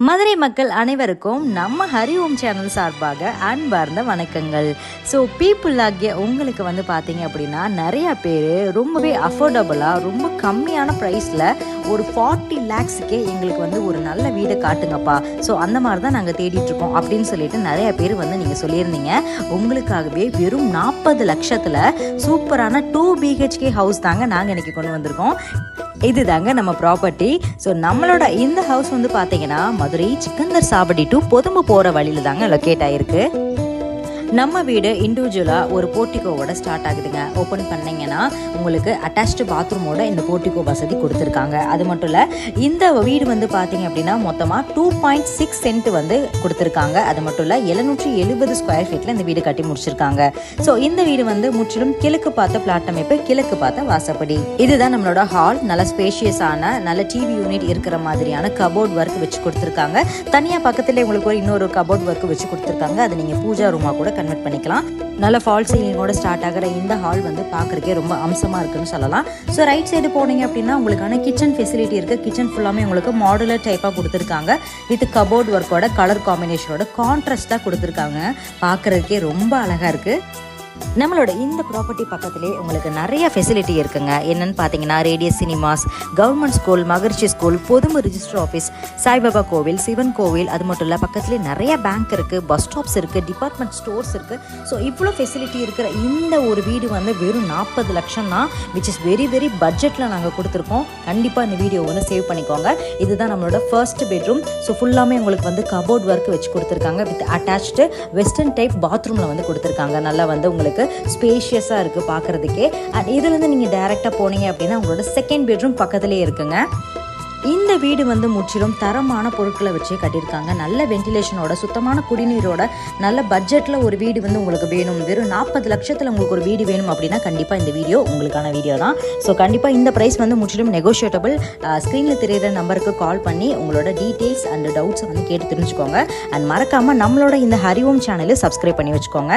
மதுரை மக்கள் அனைவருக்கும் நம்ம ஹரி ஓம் சேனல் சார்பாக அன்பார்ந்த வணக்கங்கள். ஸோ பீப்புள் ஆகிய உங்களுக்கு வந்து பார்த்தீங்க அப்படின்னா நிறைய பேர் ரொம்பவே அஃபோர்டபுளாக ரொம்ப கம்மியான ப்ரைஸில் ஒரு ஃபார்ட்டி லேக்ஸுக்கே எங்களுக்கு வந்து ஒரு நல்ல வீடை காட்டுங்கப்பா. ஸோ அந்த மாதிரி தான் நாங்கள் தேடிட்டுருக்கோம் அப்படின்னு சொல்லிட்டு நிறைய பேர் வந்து நீங்கள் சொல்லியிருந்தீங்க. உங்களுக்காகவே வெறும் நாற்பது லட்சத்தில் சூப்பரான டூ பிஹெச்கே ஹவுஸ் தாங்க நாங்கள் இன்றைக்கி கொண்டு வந்திருக்கோம். இதுதாங்க நம்ம ப்ராப்பர்ட்டி ஸோ நம்மளோட இந்த ஹவுஸ் வந்து பார்த்தீங்கன்னா மதுரை சிக்கந்தர் சாவடி டு பொதும்பு போகிற வழியில தாங்க லொக்கேட் ஆகிருக்கு நம்ம வீடு இண்டிவிஜுவலாக ஒரு போர்ட்டிகோவோட ஸ்டார்ட் ஆகுதுங்க. ஓப்பன் பண்ணீங்கன்னா உங்களுக்கு அட்டாச்டு பாத்ரூமோட இந்த போர்ட்டிகோ வசதி கொடுத்துருக்காங்க. அது மட்டும் இல்லை இந்த வீடு வந்து பார்த்தீங்க அப்படின்னா மொத்தமாக டூ பாயிண்ட் சிக்ஸ் சென்ட் வந்து கொடுத்துருக்காங்க. அது மட்டும் இல்லை எழுநூற்றி எழுபது ஸ்கொயர் ஃபீட்டில் இந்த வீடு கட்டி முடிச்சிருக்காங்க. ஸோ இந்த வீடு வந்து முற்றிலும் கிழக்கு பார்த்த பிளாட் அமைப்பு கிழக்கு பார்த்த வாசப்படி. இதுதான் நம்மளோட ஹால் நல்ல ஸ்பேஷியஸான நல்ல டிவி யூனிட் இருக்கிற மாதிரியான கபோர்ட் ஒர்க் வச்சு கொடுத்துருக்காங்க. தனியாக பக்கத்தில் உங்களுக்கு ஒரு இன்னொரு கபோர்ட் ஒர்க் வச்சு கொடுத்துருக்காங்க. அது நீங்கள் பூஜா ரூமாக கூட கன்வெர்ட் பண்ணிக்கலாம். நல்ல ஃபால் சீலிங்கோட ஸ்டார்ட் ஆகிற இந்த ஹால் வந்து பார்க்குறக்கே ரொம்ப அம்சமாக இருக்குன்னு சொல்லலாம். ஸோ ரைட் சைடு போனீங்க அப்படின்னா உங்களுக்கான கிச்சன் ஃபெசிலிட்டி இருக்குது கிச்சன் ஃபுல்லாமே உங்களுக்கு மாடுலர் டைப்பாக கொடுத்துருக்காங்க. வித் கபோர்ட் ஒர்க்கோட கலர் காம்பினேஷனோட கான்ட்ராஸ்டாக கொடுத்துருக்காங்க. பார்க்குறதுக்கே ரொம்ப அழகாக இருக்குது நம்மளோட இந்த ப்ராப்பர்ட்டி பக்கத்துலேயே உங்களுக்கு நிறைய ஃபெசிலிட்டி இருக்குங்க. என்னன்னு பார்த்தீங்கன்னா ரேடியஸ் சினிமாஸ் கவர்மெண்ட் ஸ்கூல் மகிழ்ச்சி ஸ்கூல் பொதுமை ரிஜிஸ்டர் ஆஃபீஸ் சாய்பாபா கோவில் சிவன் கோவில் அது மட்டும் இல்லை பக்கத்துலேயே நிறைய பேங்க் இருக்குது பஸ் ஸ்டாப்ஸ் இருக்குது டிபார்ட்மெண்ட் ஸ்டோர்ஸ் இருக்குது ஸோ இவ்வளோ ஃபெசிலிட்டி இருக்கிற இந்த ஒரு வீடு வந்து வெறும் நாற்பது லட்சம் தான் விச் இஸ் வெரி வெரி பட்ஜெட்டில் நாங்கள் கொடுத்துருக்கோம். கண்டிப்பாக இந்த வீடியோ வந்து சேவ் பண்ணிக்கோங்க. இதுதான் நம்மளோட ஃபர்ஸ்ட் பெட்ரூம் ஸோ ஃபுல்லாமே உங்களுக்கு வந்து கபோர்ட் ஒர்க் வச்சு கொடுத்துருக்காங்க வித் அட்டாச்டு வெஸ்டர்ன் டைப் பாத்ரூமில் வந்து கொடுத்துருக்காங்க. நல்லா வந்து உங்களுக்கு ஸ்பேஷியஸாக இருக்குது பார்க்குறதுக்கே. அண்ட் இதுலேருந்து நீங்கள் டேரெக்டாக போனீங்க அப்படின்னா உங்களோட செகண்ட் பெட்ரூம் பக்கத்துலேயே இருக்குங்க. இந்த வீடு வந்து முற்றிலும் தரமான பொருட்களை வச்சே கட்டியிருக்காங்க. நல்ல வென்டிலேஷனோட சுத்தமான குடிநீரோட நல்ல பட்ஜெட்டில் ஒரு வீடு வந்து உங்களுக்கு வேணும். வெறும் நாற்பது லட்சத்தில் உங்களுக்கு ஒரு வீடு வேணும் அப்படின்னா கண்டிப்பாக இந்த வீடியோ உங்களுக்கான வீடியோ தான். ஸோ கண்டிப்பாக இந்த ப்ரைஸ் வந்து முற்றிலும் நெகோஷியேட்டபிள் ஸ்க்ரீனில் தெரியிற நம்பருக்கு கால் பண்ணி உங்களோட டீட்டெயில்ஸ் அண்ட் டவுட்ஸை வந்து கேட்டு தெரிஞ்சுக்கோங்க. அண்ட் மறக்காமல் நம்மளோட இந்த ஹரிஓம் சேனலை சப்ஸ்கிரைப் பண்ணி வச்சுக்கோங்க.